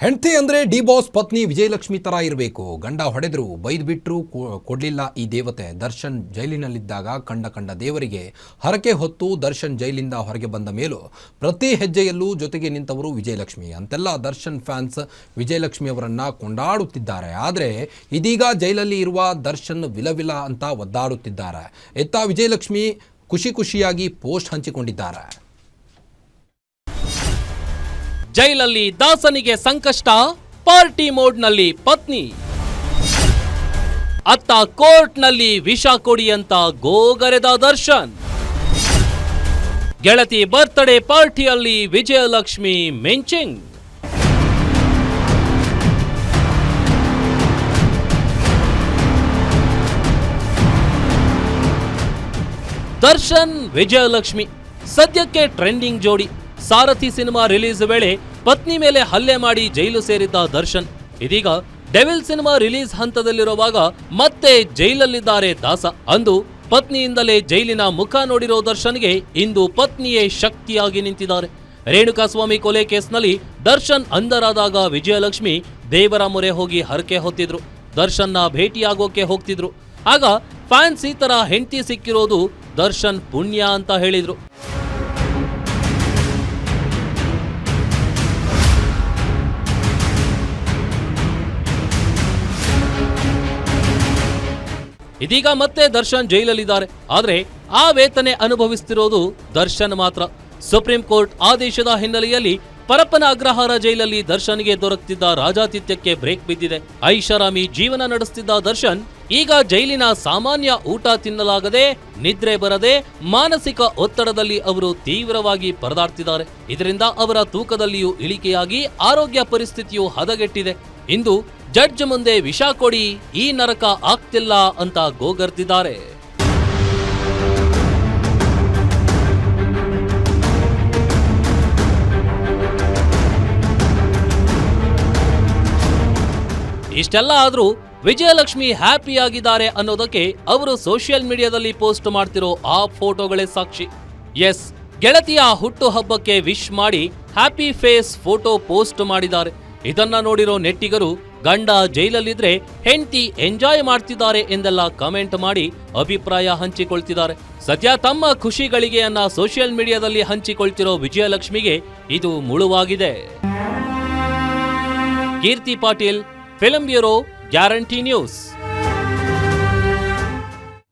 ಹೆಂಡತಿ ಅಂದರೆ D boss ಪತ್ನಿ ವಿಜಯಲಕ್ಷ್ಮಿ ಥರ ಇರಬೇಕು. ಗಂಡ ಹೊಡೆದ್ರು, ಬೈದು ಬಿಟ್ರು ಕೊ- ಕೊಡ್ಲಿಲ್ಲ ಈ ದೇವತೆ. ದರ್ಶನ್ ಜೈಲಿನಲ್ಲಿದ್ದಾಗ ಕಂಡ ಕಂಡ ದೇವರಿಗೆ ಹರಕೆ ಹೊತ್ತು ದರ್ಶನ್ ಜೈಲಿಂದ ಹೊರಗೆ ಬಂದ ಮೇಲೂ ಪ್ರತಿ ಹೆಜ್ಜೆಯಲ್ಲೂ ಜೊತೆಗೆ ನಿಂತವರು ವಿಜಯಲಕ್ಷ್ಮಿ. ಅಂತೆಲ್ಲ ದರ್ಶನ್ ಫ್ಯಾನ್ಸ್ ವಿಜಯಲಕ್ಷ್ಮಿ ಅವರನ್ನು ಕೊಂಡಾಡುತ್ತಿದ್ದಾರೆ. ಆದರೆ ಇದೀಗ ಜೈಲಲ್ಲಿ ಇರುವ ದರ್ಶನ್ ವಿಲವಿಲ ಅಂತ ಒದ್ದಾಡುತ್ತಿದ್ದಾರೆ. ಎತ್ತ ವಿಜಯಲಕ್ಷ್ಮಿ ಖುಷಿ ಖುಷಿಯಾಗಿ ಪೋಸ್ಟ್ ಹಂಚಿಕೊಂಡಿದ್ದಾರೆ. ಜೈಲಲ್ಲಿ ದಾಸನಿಗೆ ಸಂಕಷ್ಟ, ಪಾರ್ಟಿ ಮೋಡ್ನಲ್ಲಿ ಪತ್ನಿ. ಅತ್ತ ಕೋರ್ಟ್ನಲ್ಲಿ ವಿಷ ಕೊಡಿ ಅಂತ ಗೋಗರೆದ ದರ್ಶನ್. ಗೆಳತಿ ಬರ್ತ್ಡೇ ಪಾರ್ಟಿಯಲ್ಲಿ ವಿಜಯಲಕ್ಷ್ಮಿ ಮೆಂಚಿಂಗ್. ದರ್ಶನ್, ವಿಜಯಲಕ್ಷ್ಮಿ, ಸದ್ಯಕ್ಕೆ ಟ್ರೆಂಡಿಂಗ್ ಜೋಡಿ. ಸಾರಥಿ ಸಿನಿಮಾ ರಿಲೀಸ್ ವೇಳೆ ಪತ್ನಿ ಮೇಲೆ ಹಲ್ಲೆ ಮಾಡಿ ಜೈಲು ಸೇರಿದ್ದ ದರ್ಶನ್. ಇದೀಗ ಡೆವಿಲ್ ಸಿನಿಮಾ ರಿಲೀಸ್ ಹಂತದಲ್ಲಿರುವಾಗ ಮತ್ತೆ ಜೈಲಲ್ಲಿದ್ದಾರೆ ದಾಸ. ಅಂದು ಪತ್ನಿಯಿಂದಲೇ ಜೈಲಿನ ಮುಖ ನೋಡಿರೋ ದರ್ಶನ್ಗೆ ಇಂದು ಪತ್ನಿಯೇ ಶಕ್ತಿಯಾಗಿ ನಿಂತಿದ್ದಾರೆ. ರೇಣುಕಾಸ್ವಾಮಿ ಕೊಲೆ ಕೇಸ್ನಲ್ಲಿ ದರ್ಶನ್ ಅಂಧರಾದಾಗ ವಿಜಯಲಕ್ಷ್ಮಿ ದೇವರ ಮೊರೆ ಹೋಗಿ ಹರಕೆ ಹೊತ್ತಿದ್ರು. ದರ್ಶನ್ನ ಭೇಟಿಯಾಗೋಕೆ ಹೋಗ್ತಿದ್ರು. ಆಗ ಫ್ಯಾನ್ಸ್ ಈ ತರ ಹೆಂಡತಿ ಸಿಕ್ಕಿರೋದು ದರ್ಶನ್ ಪುಣ್ಯ ಅಂತ ಹೇಳಿದ್ರು. ಇದೀಗ ಮತ್ತೆ ದರ್ಶನ್ ಜೈಲಲ್ಲಿದ್ದಾರೆ. ಆದರೆ ಆ ವೇತನೆ ಅನುಭವಿಸ್ತಿರೋದು ದರ್ಶನ್ ಮಾತ್ರ. ಸುಪ್ರೀಂ ಕೋರ್ಟ್ ಆದೇಶದ ಹಿನ್ನೆಲೆಯಲ್ಲಿ ಪರಪ್ಪನ ಅಗ್ರಹಾರ ಜೈಲಲ್ಲಿ ದರ್ಶನ್ಗೆ ದೊರಕುತ್ತಿದ್ದ ರಾಜಾತಿಥ್ಯಕ್ಕೆ ಬ್ರೇಕ್ ಬಿದ್ದಿದೆ. ಐಷಾರಾಮಿ ಜೀವನ ನಡೆಸುತ್ತಿದ್ದ ದರ್ಶನ್ ಈಗ ಜೈಲಿನ ಸಾಮಾನ್ಯ ಊಟ ತಿನ್ನಲಾಗದೆ, ನಿದ್ರೆ ಬರದೆ, ಮಾನಸಿಕ ಒತ್ತಡದಲ್ಲಿ ಅವರು ತೀವ್ರವಾಗಿ ಪರದಾಡ್ತಿದ್ದಾರೆ. ಇದರಿಂದ ಅವರ ತೂಕದಲ್ಲಿಯೂ ಇಳಿಕೆಯಾಗಿ ಆರೋಗ್ಯ ಪರಿಸ್ಥಿತಿಯು ಹದಗೆಟ್ಟಿದೆ. ಇಂದು ಜಡ್ಜ್ ಮುಂದೆ ವಿಷ ಕೊಡಿ, ಈ ನರಕ ಆಗ್ತಿಲ್ಲ ಅಂತ ಗೋಗರ್ತಿದ್ದಾರೆ. ಇಷ್ಟೆಲ್ಲ ಆದ್ರೂ ವಿಜಯಲಕ್ಷ್ಮಿ ಹ್ಯಾಪಿ ಆಗಿದ್ದಾರೆ ಅನ್ನೋದಕ್ಕೆ ಅವರು ಸೋಷಿಯಲ್ ಮೀಡಿಯಾದಲ್ಲಿ ಪೋಸ್ಟ್ ಮಾಡ್ತಿರೋ ಆ ಫೋಟೋಗಳೇ ಸಾಕ್ಷಿ. ಎಸ್, ಗೆಳತಿಯ ಹುಟ್ಟು ಹಬ್ಬಕ್ಕೆ ವಿಶ್ ಮಾಡಿ ಹ್ಯಾಪಿ ಫೇಸ್ ಫೋಟೋ ಪೋಸ್ಟ್ ಮಾಡಿದ್ದಾರೆ. ಇದನ್ನ ನೋಡಿರೋ ನೆಟ್ಟಿಗರು, ಗಂಡ ಜೈಲಲ್ಲಿದ್ರೆ ಹೆಂಡತಿ ಎಂಜಾಯ್ ಮಾಡ್ತಿದ್ದಾರೆ ಎಂದೆಲ್ಲ ಕಮೆಂಟ್ ಮಾಡಿ ಅಭಿಪ್ರಾಯ ಹಂಚಿಕೊಳ್ತಿದ್ದಾರೆ. ಸದ್ಯ ತಮ್ಮ ಖುಷಿಗಳಿಗೆಯನ್ನ ಸೋಷಿಯಲ್ ಮೀಡಿಯಾದಲ್ಲಿ ಹಂಚಿಕೊಳ್ತಿರೋ ವಿಜಯಲಕ್ಷ್ಮಿಗೆ ಇದು ಮುಳುವಾಗಿದೆ. Keerthi Patil, film bureau, guarantee news.